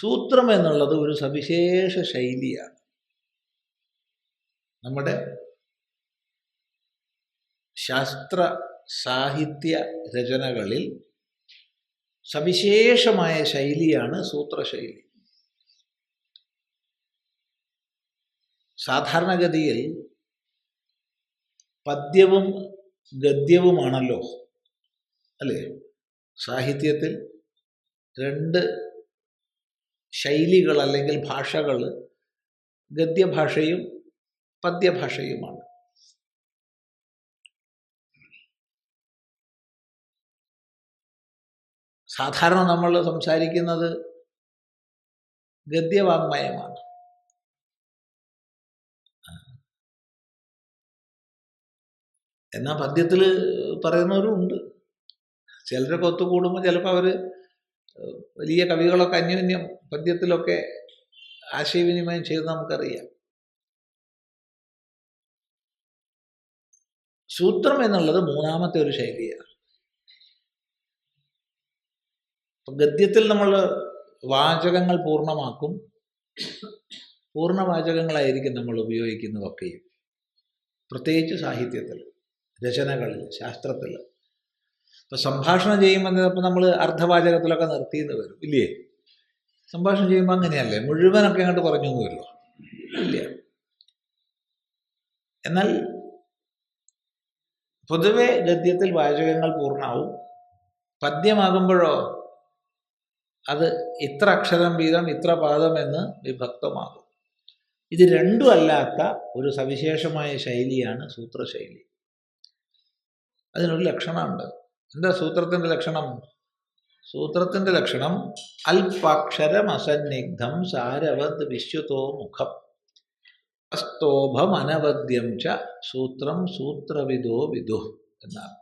സൂത്രം എന്നുള്ളത് ഒരു സവിശേഷ ശൈലിയാണ്. നമ്മുടെ ശാസ്ത്ര സാഹിത്യ രചനകളിൽ സവിശേഷമായ ശൈലിയാണ് സൂത്രശൈലി. സാധാരണഗതിയിൽ പദ്യവും ഗദ്യവുമാണല്ലോ അല്ലേ? സാഹിത്യത്തിൽ രണ്ട് ശൈലികൾ അല്ലെങ്കിൽ ഭാഷകൾ ഗദ്യഭാഷയും പദ്യഭാഷയുമാണ്. സാധാരണ നമ്മൾ സംസാരിക്കുന്നത് ഗദ്യവാങ്മയമാണ്. എന്നാൽ പദ്യത്തിൽ പറയുന്നവരും ഉണ്ട്. ചിലരൊക്കെ ഒത്തുകൂടുമ്പോൾ ചിലപ്പോൾ അവർ വലിയ കവികളൊക്കെ അന്യോന്യം പദ്യത്തിലൊക്കെ ആശയവിനിമയം ചെയ്ത് നമുക്കറിയാം. സൂത്രം എന്നുള്ളത് മൂന്നാമത്തെ ഒരു ശൈലിയാണ്. ഗദ്യത്തിൽ നമ്മൾ വാചകങ്ങൾ പൂർണമാക്കും പൂർണവാചകങ്ങളായിരിക്കും നമ്മൾ ഉപയോഗിക്കുന്നതൊക്കെയും. പ്രത്യേകിച്ച് സാഹിത്യത്തിൽ രചനകളിൽ ശാസ്ത്രത്തിൽ. ഇപ്പം സംഭാഷണം ചെയ്യുമ്പോൾ ചിലപ്പോൾ നമ്മൾ അർദ്ധവാചകത്തിലൊക്കെ നിർത്തിയെന്ന് വരും. ഇല്ലേ? സംഭാഷണം ചെയ്യുമ്പോൾ അങ്ങനെയല്ലേ? മുഴുവനൊക്കെ അങ്ങോട്ട് പറഞ്ഞു വരുമോ ഇല്ല. എന്നാൽ പൊതുവെ ഗദ്യത്തിൽ വാചകങ്ങൾ പൂർണമാവും. പദ്യമാകുമ്പോഴോ അത് ഇത്ര അക്ഷരം വീതം ഇത്ര പാദം എന്ന് വിഭക്തമാകും. ഇത് രണ്ടും അല്ലാത്ത ഒരു സവിശേഷമായ ശൈലിയാണ് സൂത്രശൈലി. അതിനൊരു ലക്ഷണമുണ്ട്. എന്താ സൂത്രത്തിന്റെ ലക്ഷണം? സൂത്രത്തിന്റെ ലക്ഷണം അല്പാക്ഷരം അസന്നിഗ്ധം സാരവത് വിശ്വതോ മുഖം. സ്തോഭം അനവദ്യം ച സൂത്രം സൂത്രവിദോ വിദു എന്നാണ്.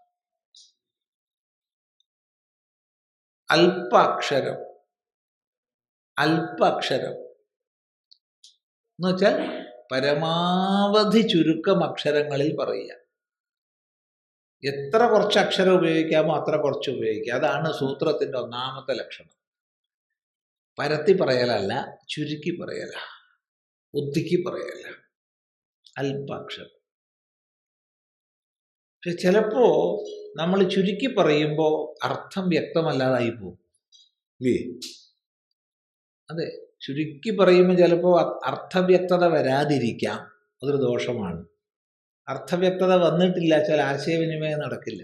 അല്പാക്ഷരം അല്പാക്ഷരം എന്ന് വെച്ചാൽ പരമാവധി ചുരുക്കം അക്ഷരങ്ങളിൽ പറയുക. എത്ര കുറച്ച് അക്ഷരം ഉപയോഗിക്കാമോ അത്ര കുറച്ച് ഉപയോഗിക്കുക അതാണ് സൂത്രത്തിന്റെ ഒന്നാമത്തെ ലക്ഷണം. പരത്തി പറയലല്ല ചുരുക്കി പറയല ഒതുക്കി പറയല അല്പാക്ഷരം. പക്ഷെ ചിലപ്പോ നമ്മൾ ചുരുക്കി പറയുമ്പോൾ അർത്ഥം വ്യക്തമല്ലാതായി പോകും. ഇല്ലേ? അതെ ചുരുക്കി പറയുമ്പോൾ ചിലപ്പോൾ അർത്ഥവ്യക്തത വരാതിരിക്കാം. അതൊരു ദോഷമാണ്. അർത്ഥവ്യക്തത വന്നിട്ടില്ല ചില ആശയവിനിമയം നടക്കില്ല.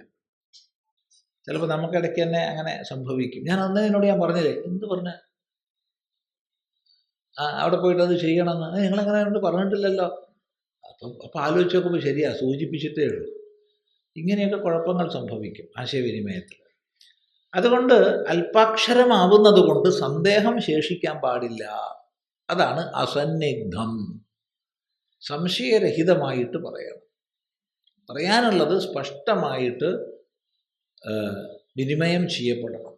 ചിലപ്പോൾ നമുക്കിടയ്ക്ക് തന്നെ അങ്ങനെ സംഭവിക്കും. ഞാൻ അന്ന് എന്നോട് ഞാൻ പറഞ്ഞില്ലേ എന്ത് പറഞ്ഞ? അവിടെ പോയിട്ട് അത് ചെയ്യണമെന്ന്. നിങ്ങളങ്ങനെ എന്നോട് പറഞ്ഞിട്ടില്ലല്ലോ. അപ്പം അപ്പം ആലോചിച്ച് നോക്കുമ്പോൾ ശരിയാ സൂചിപ്പിച്ചിട്ടേ ഉള്ളൂ. ഇങ്ങനെയൊക്കെ കുഴപ്പങ്ങൾ സംഭവിക്കും ആശയവിനിമയത്തിൽ. അതുകൊണ്ട് അല്പാക്ഷരമാവുന്നത് കൊണ്ട് സന്ദേഹം ശേഷിക്കാൻ പാടില്ല. അതാണ് അസന്നിഗ്ധം. സംശയരഹിതമായിട്ട് പറയണം. പറയാനുള്ളത് സ്പഷ്ടമായിട്ട് വിനിമയം ചെയ്യപ്പെടണം.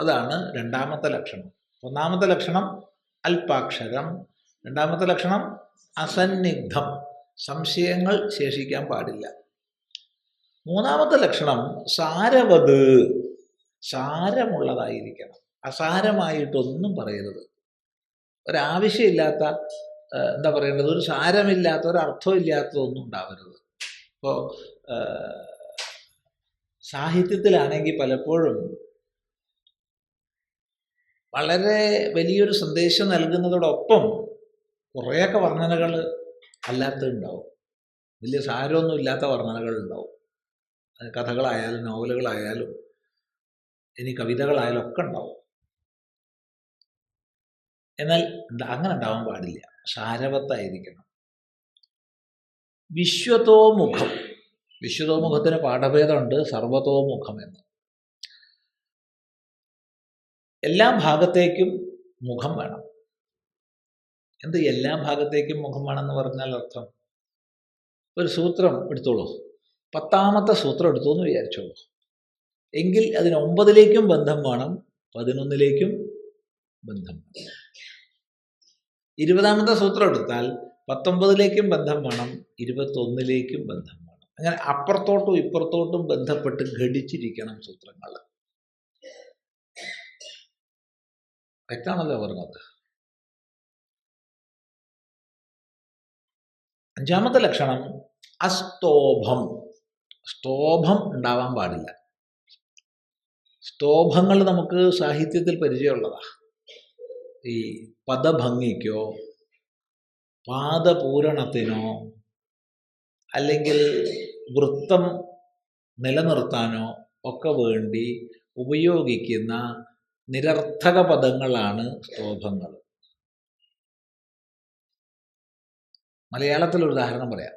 അതാണ് രണ്ടാമത്തെ ലക്ഷണം. ഒന്നാമത്തെ ലക്ഷണം അല്പാക്ഷരം രണ്ടാമത്തെ ലക്ഷണം അസന്നിഗ്ധം. സംശയങ്ങൾ ശേഷിക്കാൻ പാടില്ല. മൂന്നാമത്തെ ലക്ഷണം സാരവത്. സാരമുള്ളതായിരിക്കണം. അസാരമായിട്ടൊന്നും പറയരുത്. ഒരാവശ്യമില്ലാത്ത എന്താ പറയേണ്ടത്? ഒരു സാരമില്ലാത്ത ഒരു അർത്ഥമില്ലാത്തതൊന്നും ഉണ്ടാവരുത്. ഇപ്പോൾ സാഹിത്യത്തിലാണെങ്കിൽ പലപ്പോഴും വളരെ വലിയൊരു സന്ദേശം നൽകുന്നതോടൊപ്പം കുറേയൊക്കെ വർണനകൾ അല്ലാത്തതുണ്ടാവും. വലിയ സാരമൊന്നും ഇല്ലാത്ത വർണനകൾ ഉണ്ടാവും കഥകളായാലും നോവലുകളായാലും ഇനി കവിതകളായാലും ഒക്കെ ഉണ്ടാവും. എന്നാൽ അങ്ങനെ ഉണ്ടാവാൻ പാടില്ല. സാരവത്തായിരിക്കണം. വിശ്വതോമുഖം വിശ്വതോമുഖത്തിന് പാഠഭേദമുണ്ട് സർവതോമുഖം എന്ന്. എല്ലാ ഭാഗത്തേക്കും മുഖം വേണം. എന്ത് എല്ലാ ഭാഗത്തേക്കും മുഖം വേണമെന്ന് പറഞ്ഞാൽ അർത്ഥം? ഒരു സൂത്രം എടുത്തോളൂ. പത്താമത്തെ സൂത്രം എടുത്തു എന്ന് വിചാരിച്ചോളൂ. എങ്കിൽ അതിന് ഒമ്പതിലേക്കും ബന്ധം വേണം പതിനൊന്നിലേക്കും ബന്ധം ഇരുപതാമത്തെ സൂത്രം എടുത്താൽ പത്തൊമ്പതിലേക്കും ബന്ധം വേണം ഇരുപത്തൊന്നിലേക്കും ബന്ധം വേണം. അങ്ങനെ അപ്പുറത്തോട്ടും ഇപ്പുറത്തോട്ടും ബന്ധപ്പെട്ട് ഘടിച്ചിരിക്കണം സൂത്രങ്ങൾ. വ്യക്താണല്ലോ പറഞ്ഞത്. അഞ്ചാമത്തെ ലക്ഷണം അസ്തോഭം. സ്തോഭം ഉണ്ടാവാൻ പാടില്ല. സ്തോഭങ്ങൾ നമുക്ക് സാഹിത്യത്തിൽ പരിചയമുള്ളതാ. ഈ പദഭംഗിക്കോ പാദപൂരണത്തിനോ അല്ലെങ്കിൽ വൃത്തം നിലനിർത്താനോ ഒക്കെ വേണ്ടി ഉപയോഗിക്കുന്ന നിരർത്ഥക പദങ്ങളാണ് സ്തോഭങ്ങൾ മലയാളത്തിൽ ഉദാഹരണം പറയാം.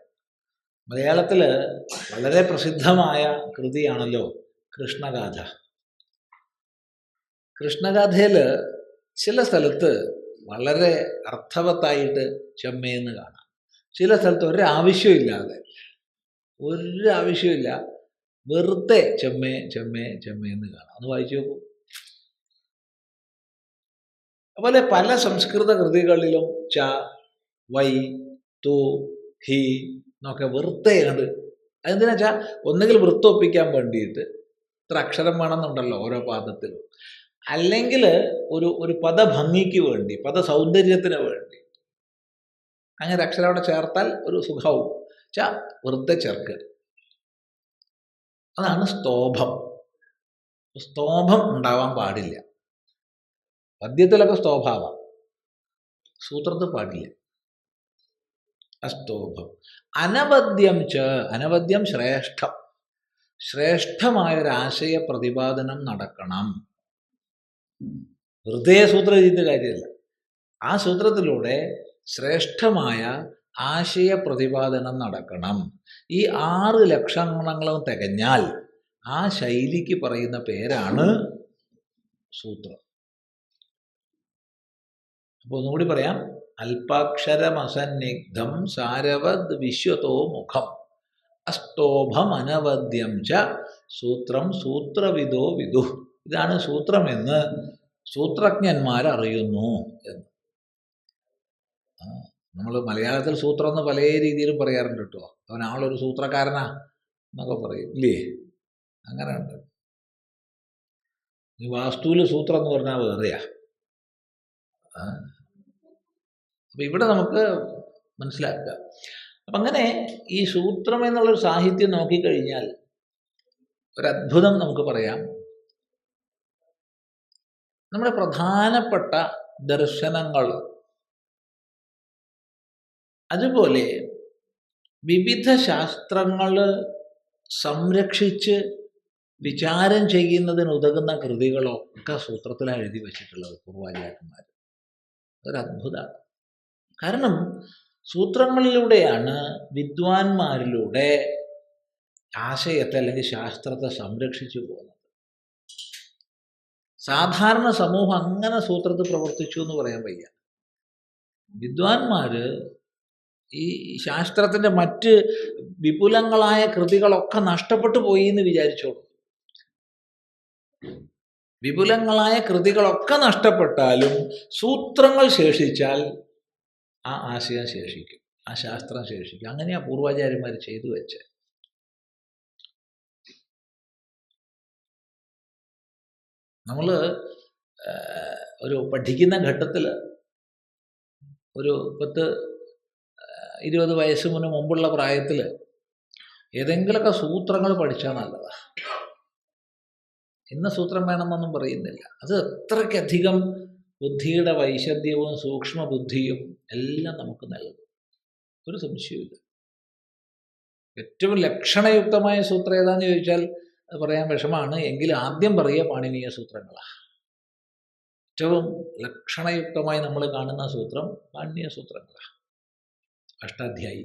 മലയാളത്തിൽ വളരെ പ്രസിദ്ധമായ കൃതിയാണല്ലോ കൃഷ്ണഗാഥ. കൃഷ്ണഗാഥയിൽ ചില സ്ഥലത്ത് വളരെ അർത്ഥവത്തായിട്ട് ചെമ്മയെന്ന് കാണാം. ചില സ്ഥലത്ത് ഒരാവശ്യമില്ലാതെ ഒരു ആവശ്യമില്ല വെറുതെ ചെമ്മേ ചെമ്മേ ചെമ്മയെന്ന് കാണാം. ഒന്ന് വായിച്ചു നോക്കൂ. അതുപോലെ പല സംസ്കൃത കൃതികളിലും ച വൈ തു ഹി എന്നൊക്കെ വെറുതെ കണ്ട് അതെന്തിനാ വെച്ചാൽ ഒന്നുകിൽ വൃത്തൊപ്പിക്കാൻ വേണ്ടിയിട്ട് ഇത്ര അക്ഷരം വേണമെന്നുണ്ടല്ലോ ഓരോ പാദത്തിലും. അല്ലെങ്കിൽ ഒരു ഒരു പദഭംഗിക്ക് വേണ്ടി പദ സൗന്ദര്യത്തിന് വേണ്ടി. അങ്ങനെ അക്ഷരം അവിടെ ചേർത്താൽ ഒരു സുഖവും. ച വെറുതെ ചേർക്കുക. അതാണ് സ്തോഭം. സ്തോഭം ഉണ്ടാവാൻ പാടില്ല. പദ്യത്തിലൊക്കെ സ്തോഭാവാം. സൂത്രത്തിൽ പാടില്ല. അസ്തോഭം. അനവദ്യം ച അനവദ്യം ശ്രേഷ്ഠം. ശ്രേഷ്ഠമായൊരാശയ പ്രതിപാദനം നടക്കണം. ഹൃദയ സൂത്രം കാര്യമല്ല. ആ സൂത്രത്തിലൂടെ ശ്രേഷ്ഠമായ ആശയ പ്രതിപാദനം നടക്കണം. ഈ ആറ് ലക്ഷണങ്ങളും തികഞ്ഞാൽ ആ ശൈലിക്ക് പറയുന്ന പേരാണ് സൂത്രം. അപ്പോൾ ഒന്നുകൂടി പറയാം. അല്പാക്ഷരമസന്നിഗ്ധം സാരവത് വിശ്വതോ മുഖം. അസ്തോഭം അനവദ്യം ച സൂത്രം സൂത്രവിദോ വിദു. ഇതാണ് സൂത്രമെന്ന് സൂത്രജ്ഞന്മാർ അറിയുന്നു എന്ന്. നമ്മൾ മലയാളത്തിൽ സൂത്രം എന്ന് പല രീതിയിലും പറയാറുണ്ട് കേട്ടോ. അവൻ ആളൊരു സൂത്രക്കാരനാ എന്നൊക്കെ പറയും ഇല്ലേ? അങ്ങനെ ഉണ്ട് ഈ വാസ്തുവിൽ സൂത്രം എന്ന് പറഞ്ഞാൽ വേറെയാ അപ്പം ഇവിടെ നമുക്ക് മനസ്സിലാക്കുക. അപ്പം അങ്ങനെ ഈ സൂത്രം എന്നുള്ളൊരു സാഹിത്യം നോക്കിക്കഴിഞ്ഞാൽ ഒരത്ഭുതം നമുക്ക് പറയാം. നമ്മുടെ പ്രധാനപ്പെട്ട ദർശനങ്ങൾ. അതുപോലെ വിവിധ ശാസ്ത്രങ്ങൾ സംരക്ഷിച്ച് വിചാരം ചെയ്യുന്നതിന് ഉതകുന്ന കൃതികളൊക്കെ സൂത്രത്തിലാണ് എഴുതി വച്ചിട്ടുള്ളത് പൂർവാചാര്യന്മാർ അതൊരു അത്ഭുതമാണ് കാരണം സൂത്രങ്ങളിലൂടെയാണ് വിദ്വാൻമാരിലൂടെ ആശയത്തെ അല്ലെങ്കിൽ ശാസ്ത്രത്തെ സംരക്ഷിച്ചു പോകുന്നത്. സാധാരണ സമൂഹം അങ്ങനെ സൂത്രത്തിൽ പ്രവർത്തിച്ചു എന്ന് പറയാൻ വയ്യ. വിദ്വാൻമാര് ഈ ശാസ്ത്രത്തിന്റെ മറ്റ് വിപുലങ്ങളായ കൃതികളൊക്കെ നഷ്ടപ്പെട്ടു പോയി എന്ന് വിചാരിച്ചോളൂ. വിപുലങ്ങളായ കൃതികളൊക്കെ നഷ്ടപ്പെട്ടാലും സൂത്രങ്ങൾ ശേഷിച്ചാൽ ആ ആശയം ശേഷിക്കും ആ ശാസ്ത്രം ശേഷിക്കും. അങ്ങനെയാ പൂർവാചാര്യന്മാർ ചെയ്തു വെച്ച് നമ്മൾ ഒരു പഠിക്കുന്ന ഘട്ടത്തിൽ ഒരു പത്ത് ഇരുപത് വയസ്സ് മുന്നേ മുമ്പുള്ള പ്രായത്തിൽ ഏതെങ്കിലുമൊക്കെ സൂത്രങ്ങൾ പഠിച്ചാൽ നല്ലതാണ് ഇന്ന സൂത്രം വേണമെന്നൊന്നും പറയുന്നില്ല. അത് അത്രയ്ക്കധികം ബുദ്ധിയുടെ വൈശദ്യവും സൂക്ഷ്മ ബുദ്ധിയും എല്ലാം നമുക്ക് നൽകും. ഒരു സംശയമില്ല ഏറ്റവും ലക്ഷണയുക്തമായ സൂത്രം ഏതാന്ന് ചോദിച്ചാൽ പറയാൻ വിഷമാണ് എങ്കിൽ ആദ്യം പറയുക പാണിനീയ സൂത്രങ്ങളാണ് ഏറ്റവും ലക്ഷണയുക്തമായി നമ്മൾ കാണുന്ന സൂത്രം പാണിനീയ സൂത്രങ്ങളാണ് അഷ്ടാധ്യായി.